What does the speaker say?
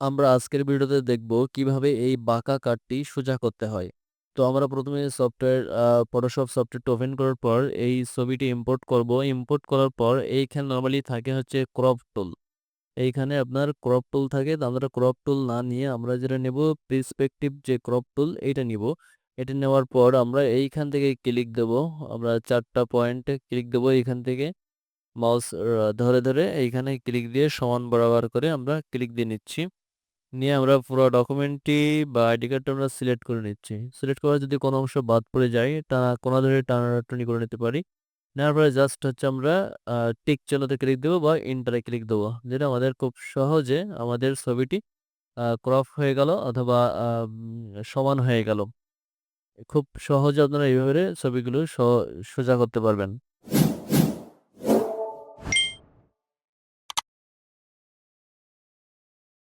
আমরা আজকের ভিডিওতে দেখব কীভাবে এই বাঁকা কার্ডটি সোজা করতে হয়। তো আমরা প্রথমে সফটওয়্যার ফটোশপ সফটওয়্যারটা ওপেন করার পর এই ছবিটি ইম্পোর্ট করব। ইম্পোর্ট করার পর এইখানে নর্মালি থাকে হচ্ছে ক্রপ টুল। এইখানে আপনার ক্রপ টুল থাকে তো আমরা ক্রপ টুল না নিয়ে আমরা যেটা নেব পার্সপেক্টিভ যে ক্রপ টুল এইটা নিব। এটা নেওয়ার পর আমরা এইখান থেকে ক্লিক দেব। আমরা ৪ টা পয়েন্টে ক্লিক দেব এইখান থেকে। মাউস ধরে, ধরে এইখানে ক্লিক দিয়ে সমান বরাবর করে আমরা ক্লিক দিয়ে নিচ্ছি। নিয়ে আমরা পুরো ডকুমেন্টটি বা আইডি কার্ডটা আমরা সিলেক্ট করে নিচ্ছি। সিলেক্ট করার যদি কোনো অংশ বাদ পড়ে যায় টা কোনা ধরে টানাটানি করে নিতে পারি। নেওয়ার পরে জাস্ট হচ্ছে আমরা টিক চিহ্নতে ক্লিক দেবো বা ইন্টারে ক্লিক দেবো যেটা আমাদের খুব সহজে আমাদের ছবিটি ক্রপ হয়ে গেল অথবা সমান হয়ে গেল। খুব সহজে আপনারা এইভাবে ছবিগুলো সোজা করতে পারবেন।